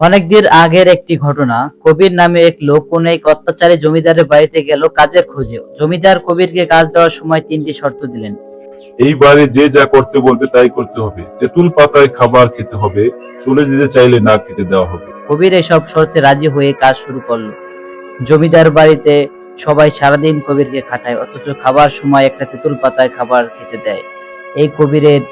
অনেকদিন আগের একটি ঘটনা। কবির নামে এক লোক কোন এক অত্যাচারী জমিদারের বাড়িতে গেল কাজের খোঁজে। জমিদার কবিরকে কাজ দেওয়ার সময় তিনটি শর্ত দিলেন। এইবারে যে যা করতে বলবে তাই করতে হবে। তেঁতুল পাতায় খাবার খেতে হবে চলে যেতে চাইলে না খেতে দেওয়া হবে। কবির এসব শর্তে রাজি হয়ে কাজ শুরু করল। জমিদার বাড়িতে সবাই সারাদিন কবিরকে খাটায় অথচ খাবার সময় একটা তেঁতুল পাতায় খাবার খেতে দেয়। এই কবিরের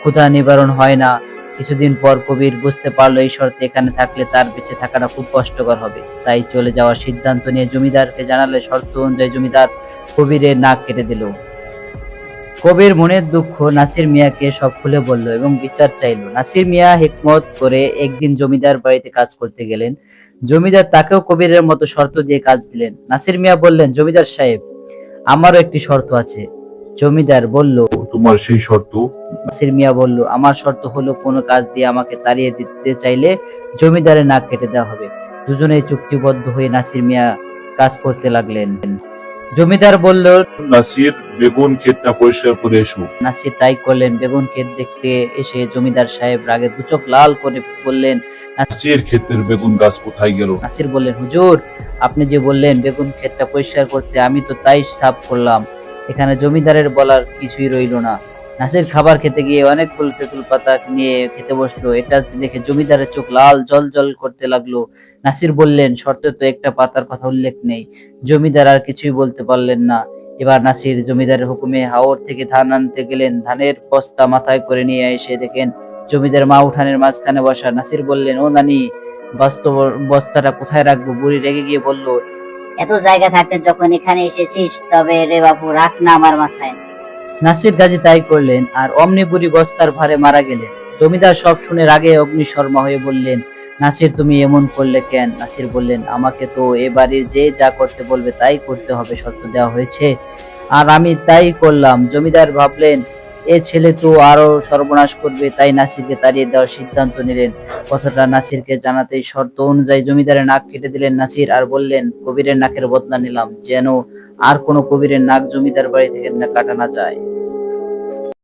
ক্ষুধা নিবারণ হয় না। কিছুদিন পর কবির বুঝতে পারল এই শর্তে এখানে থাকলে তার বেঁচে থাকাটা খুব কষ্টকর হবে। তাই চলে যাওয়ার সিদ্ধান্ত নিয়ে জমিদারকে জানালে শর্ত অনুযায়ী জমিদার কবিরের নাক কেটে দিল। কবির মনের দুঃখ নাসির মিয়াকে সব খুলে বলল এবং বিচার চাইলো। নাসির মিয়া হিকমত করে একদিন জমিদার বাড়িতে কাজ করতে গেলেন। জমিদার তাকেও কবিরের মতো শর্ত দিয়ে কাজ দিলেন। নাসির মিয়া বললেন, জমিদার সাহেব, আমারও একটি শর্ত আছে। জমিদার বলল, তোমার সেই শর্ত নাসির মিয়া বলল আমার শর্ত হলো কোনো কাজ দিয়ে আমাকে তাড়িয়ে দিতে চাইলে জমিদারের নাক কেটে দেওয়া হবে। দুজনেই চুক্তিবদ্ধ হয়ে নাসির মিয়া কাজ করতে লাগলেন। জমিদার বলল নাসির বেগুন ক্ষেতটা পরিষ্কার করে এসো। নাসির তাই করলেন। বেগুন ক্ষেত দেখতে এসে জমিদার সাহেব রাগে দুচোখ লাল করে বললেন নাসির ক্ষেতের বেগুন গাছ কোথায় গেল? নাসির বললেন হুজুর আপনি যে বললেন বেগুন ক্ষেতটা পরিষ্কার করতে আমি তো তাই সাফ করলাম। এখানে জমিদারের বলার কিছুই রইল না। নাসির খাবার খেতে গিয়ে অনেকগুলো তেঁতুল পাতা নিয়ে খেতে বসল। এটা দেখে জমিদারের চোখ লাল, জল জল করতে লাগল। নাসির বললেন, শর্তে তো একটা পাতার কথা উল্লেখ নেই। জমিদার আর কিছুই বলতে পারলেন না। এবার নাসির জমিদারের হুকুমে হাওর থেকে ধান আনতে গেলেন। ধানের বস্তা মাথায় করে নিয়ে এসে দেখেন, জমিদার মা উঠানের মাঝখানে বসা। নাসির বললেন, ও নানি বাস্তব বস্তাটা কোথায় রাখব? বুড়ি রেগে গিয়ে বলল, এত জায়গা থাকতে যখন এখানে এসেছিস, তবে রে বাবু রাখ না আমার মাথায়। নাসির গাজী তাই করলেন আর অমনি বুড়ি বস্তার ভারে মারা গেলেন। জমিদার সব শুনে রাগে অগ্নিশর্মা হয়ে বললেন, নাসির, তুমি এমন করলে কেন? নাসির বললেন, আমাকে তো এ বাড়ির যে যা করতে বলবে তাই করতে হবে, শর্ত দেওয়া হয়েছে। আর আমি তাই করলাম। জমিদার ভাবলেন, এ ছেলে তো আরও সর্বনাশ করবে। তাই নাসিরকে তাড়িয়ে দেওয়ার সিদ্ধান্ত নিলেন। কথাটা নাসিরকে জানাতেই শর্ত অনুযায়ী জমিদারের নাক কেটে দিলেন নাসির আর বললেন, কবিরের নাকের বদলা নিলাম, যেন আর কোনো কবিরের নাক জমিদার বাড়ি থেকে কাটা না যায়।